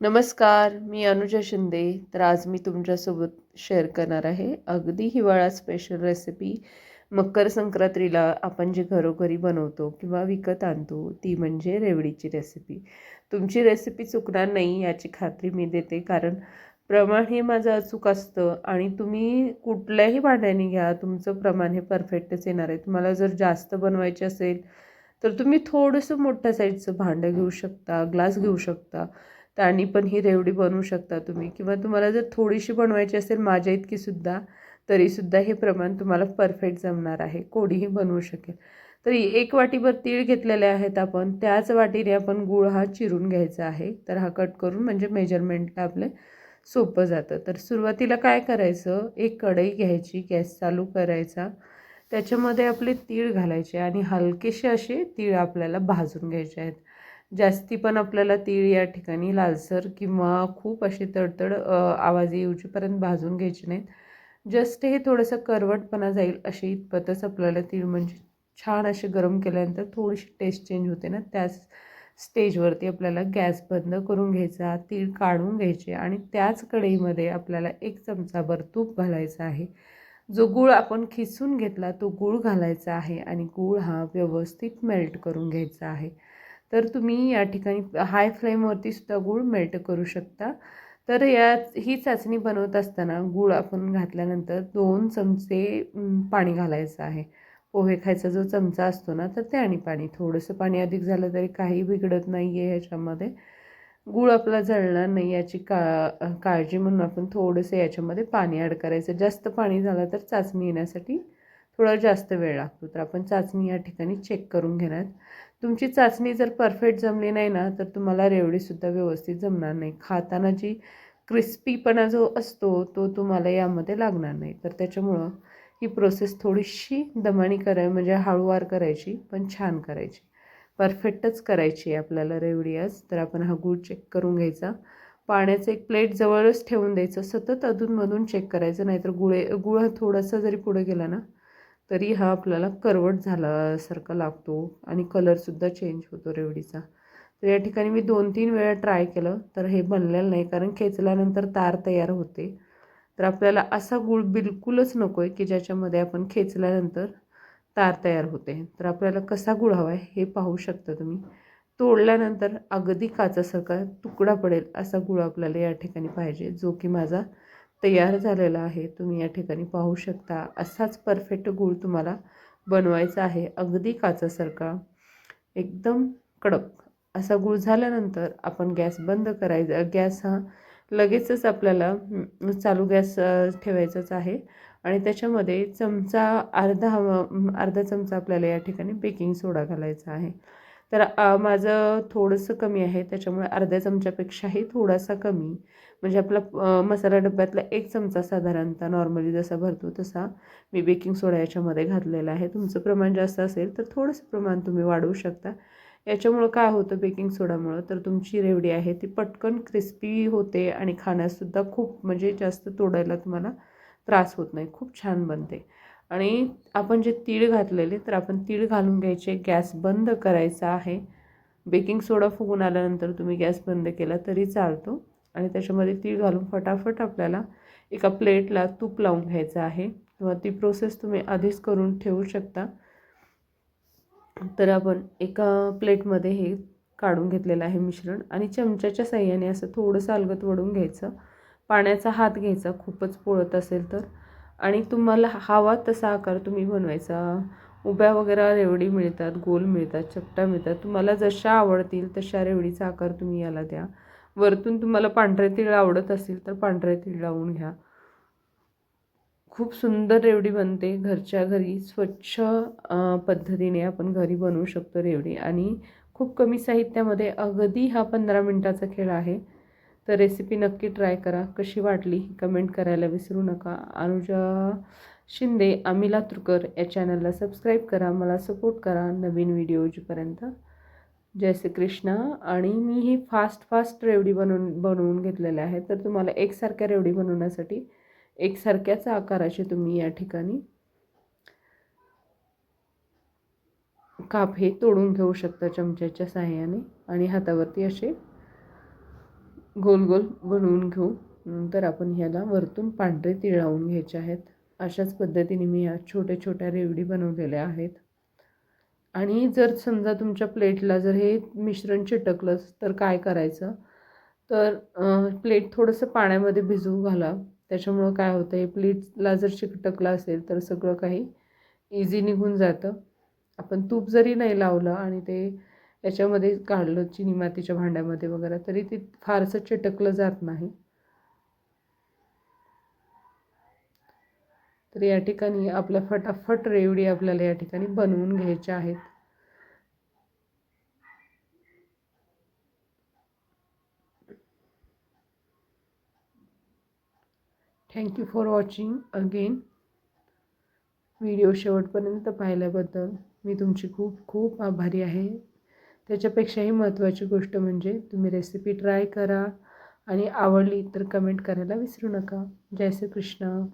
नमस्कार मी अनुजा शिंदे. तर आज मी तुमच्यासोबत शेअर करणार आहे अगदी हिवाळा स्पेशल रेसिपी मकर संक्रांतीला आपण जे घरोघरी बनवतो किंवा विकत आणतो ती म्हणजे रेवडीची रेसिपी तुमची रेसिपी चुकणार नाही याची खात्री मी देते कारण प्रमाण हे माझं अचूक असतं आणि तुम्ही कुठल्याही भांड्याने घ्या तुमचं प्रमाण हे परफेक्टच येणार आहे. तुम्हाला जर जास्त बनवायचे असेल तर तुम्ही थोडंसं मोठ्या साईजचं भांडं घेऊ शकता ग्लास घेऊ शकता. त्यानी पण ही रेवडी बनवू शकता तुम्ही. किंवा तुम्हाला जर थोडीशी बनवायची असेल माझ्या इतकीसुद्धा तरीसुद्धा हे प्रमाण तुम्हाला परफेक्ट जमणार आहे. कोणीही बनवू शकेल. तरी एक वाटीभर तीळ घेतलेले आहेत आपण. त्याच वाटीने आपण गुळ हा चिरून घ्यायचा आहे. तर हा कट करून म्हणजे मेजरमेंटला आपले सोपं जातं. तर सुरुवातीला काय करायचं? एक कढई घ्यायची गॅस चालू करायचा. त्याच्यामध्ये आपले तीळ घालायचे आणि हलकेसे असे तीळ आपल्याला भाजून घ्यायचे आहेत. जास्ती पण आपल्याला तीळ या ठिकाणी लालसर किंवा खूप अशी तडतड आवाज येऊचीपर्यंत भाजून घ्यायचे नाहीत. जस्ट हे थोडंसं करवटपणा जाईल अशी इतपतच आपल्याला तीळ म्हणजे छान असे गरम केल्यानंतर थोडीशी टेस्ट चेंज होते ना त्याच स्टेजवरती आपल्याला गॅस बंद करून घ्यायचा तीळ काढून घ्यायचे आणि त्याच कढईमध्ये आपल्याला एक चमचाभर तूप घालायचा आहे. जो गूळ आपण खिसून घेतला तो गूळ घालायचा आहे आणि गूळ हा व्यवस्थित मेल्ट करून घ्यायचा आहे. तर तुम्ही या ठिकाणी हाय फ्लेमवरती सुद्धा गूळ मेल्ट करू शकता. तर या ही चाचणी बनवत असताना गूळ आपण घातल्यानंतर दोन चमचे पाणी घालायचं आहे. पोहे खायचा जो चमचा असतो ना तर ते आणि पाणी थोडंसं पाणी अधिक झालं तरी काही बिघडत नाही आहे ह्याच्यामध्ये गूळ आपला जळणार नाही याची का काळजी म्हणून आपण थोडंसं याच्यामध्ये पाणी ॲड करायचं. जास्त पाणी झालं तर चाचणी येण्यासाठी थोडा जास्त वेळ लागतो. तर आपण चाचणी या ठिकाणी चेक करून घेणार. तुमची चाचणी जर परफेक्ट जमली नाही ना तर तुम्हाला रेवडीसुद्धा व्यवस्थित जमणार नाही. खाताना जी क्रिस्पीपणा जो असतो तो तुम्हाला यामध्ये लागणार नाही. तर त्याच्यामुळं ही प्रोसेस थोडीशी दमानी कराय म्हणजे हळूवार करायची पण छान करायची. परफेक्टच करायची आहे आपल्याला रेवडी आज. तर आपण हा गूळ चेक करून घ्यायचा. पाण्याचं एक प्लेट जवळच ठेवून द्यायचं. सतत अधूनमधून चेक करायचं. नाहीतर गुळे गुळ थोडासा जरी पुढे गेला ना तरी हा आपल्याला करवट झाल्यासारखा लागतो आणि कलरसुद्धा चेंज होतो रेवडीचा. तर या ठिकाणी मी दोन तीन वेळा ट्राय केलं तर हे बनलेलं नाही कारण खेचल्यानंतर तार तयार होते. तर आपल्याला असा गुळ बिलकुलच नको आहे की ज्याच्यामध्ये आपण खेचल्यानंतर तार तयार होते. तर आपल्याला कसा गुळ हवा आहे हे पाहू शकता तुम्ही. तोडल्यानंतर अगदी काचासारखा तुकडा पडेल असा गुळ आपल्याला या ठिकाणी पाहिजे जो की माझा तयार झालेला आहे. तुम्ही या ठिकाणी पाहू शकता. असाच परफेक्ट गूळ तुम्हाला बनवायचा आहे. अगदी काचासारखा. एकदम कडक. असा गूळ झाल्यानंतर आपण गॅस बंद करायचा. गॅस हा लगेचच आपल्याला चालू गॅस ठेवायचाच आहे. आणि त्याच्यामध्ये चमचा अर्धा अर्धा चमचा आपल्याला या ठिकाणी बेकिंग सोडा घालायचा आहे. तर माझं थोडंसं कमी आहे. त्याच्यामुळे अर्ध्या चमच्यापेक्षाही थोडासा कमी. म्हणजे आपला मसाला डब्यातला एक चमचा साधारणतः नॉर्मली जसा भरतो तसा मी बेकिंग सोडा याच्यामध्ये घातलेला आहे. तुमचं प्रमाण जास्त असेल तर थोडंसं प्रमाण तुम्ही वाढवू शकता. याच्यामुळं काय होतं बेकिंग सोडामुळं? तर तुमची रेवडी आहे ती पटकन क्रिस्पी होते आणि खाण्यासुद्धा खूप म्हणजे जास्त तोडायला तुम्हाला त्रास होत नाही. खूप छान बनते. आणि आपण जे तीळ घातलेले तर आपण तीळ घालून घ्यायचे. गॅस बंद करायचा आहे. बेकिंग सोडा फुगून आल्यानंतर तुम्ही गॅस बंद केला तरी चालतो. आणि त्याच्यामध्ये तीळ घालून फटाफट आपल्याला एका प्लेटला तूप लावून घ्यायचं आहे. किंवा ती प्रोसेस तुम्ही आधीच करून ठेवू शकता. तर आपण एका प्लेटमध्ये हे काढून घेतलेलं आहे मिश्रण. आणि चमच्याच्या साह्याने असं थोडंसं अलगत वडून घ्यायचं. पाण्याचा हात घ्यायचा. खूपच पोळत असेल तर. आणि तुम्हाला हवा तसा आकार तुम्ही बनवायचा. उभ्या वगैरे रेवडी मिळतात गोल मिळतात चपटा मिळतात. तुम्हाला जशा आवडतील तशा रेवडीचा आकार तुम्ही याला द्या. वरतून तुम्हाला पांढरे तीळ आवडत असेल तर पांढरे तीळ लावून घ्या. खूप सुंदर रेवडी बनते. घरच्या घरी स्वच्छ पद्धतीने आपण घरी बनवू शकतो रेवडी. आणि खूप कमी साहित्यामध्ये अगदी हा पंधरा मिनटाचा खेळ आहे. तर रेसिपी नक्की ट्राय करा. कशी वाटली कमेंट करायला विसरू नका. अनुजा शिंदे अमिला तुरकर या चॅनलला सबस्क्राईब करा. मला सपोर्ट करा नवीन व्हिडिओजपर्यंत जय श्री कृष्णा आणि मी ही फास्ट फास्ट रेवडी बनवून बनवून घेतलेल्या आहे तर तुम्हाला एकसारख्या रेवडी बनवण्यासाठी एकसारख्याच आकाराचे तुम्ही या ठिकाणी काप हे तोडून घेऊ शकता चमच्याच्या साह्याने आणि हातावरती असे गोल गोल बनवून घेऊ. नंतर आपण ह्याला वरतून पांढरे तीळ लावून घ्यायचे आहेत. अशाच पद्धतीने मी ह्या छोट्या छोट्या रेवडी बनवलेल्या आहेत. आणि जर समजा तुमच्या प्लेटला जर हे मिश्रण चिटकलंच तर काय करायचं? तर प्लेट थोडंसं पाण्यामध्ये भिजवू घाला. त्याच्यामुळं काय होतं आहे प्लेटला जर चिकटकलं असेल तर सगळं काही इझी निघून जातं. आपण तूप जरी नाही लावलं आणि ते याच्यामध्ये काढलं चिनी मातीच्या भांड्यामध्ये वगैरे तरी ते फारसं चिटकलं जात नाही. तर या ठिकाणी आपल्या फटाफट रेवडी आपल्याला या ठिकाणी बनवून घ्यायच्या आहेत. Thank you for watching again video शेवटपर्यंत पाहिल्याबद्दल मी तुमची खूप खूप आभारी आहे. त्याच्यापेक्षाही महत्त्वाची गोष्ट म्हणजे तुम्ही रेसिपी ट्राय करा आणि आवडली तर कमेंट करायला विसरू नका. जय श्री कृष्ण